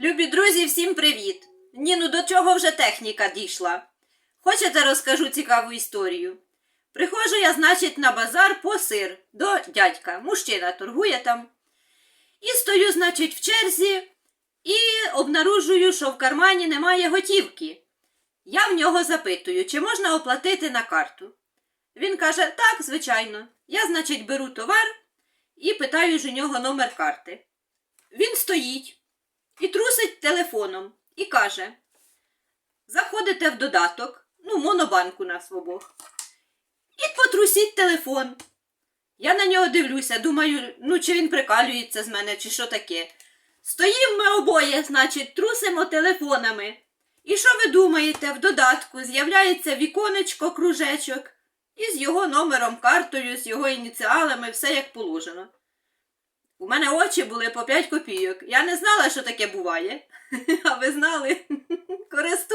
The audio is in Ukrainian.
Любі друзі, всім привіт! Ні, ну до чого вже техніка дійшла. Хочете розкажу цікаву історію? Приходжу я, значить, на базар по сир до дядька. Мужчина торгує там. І стою, значить, в черзі і обнаружую, що в кармані немає готівки. Я в нього запитую, чи можна оплатити на карту. Він каже, так, звичайно. Я, значить, беру товар і питаю ж у нього номер карти. Він стоїть телефоном і каже: Заходите в додаток, ну, монобанку нас в обох, і потрусіть телефон. Я на нього дивлюся, думаю, ну чи він прикалюється з мене, чи що таке. Стоїмо ми обоє, значить, трусимо телефонами. І що ви думаєте, в додатку з'являється віконечко, кружечок, із його номером, картою, з його ініціалами, все як положено. У мене очі були по 5 копійок. Я не знала, що таке буває. А ви знали? корис.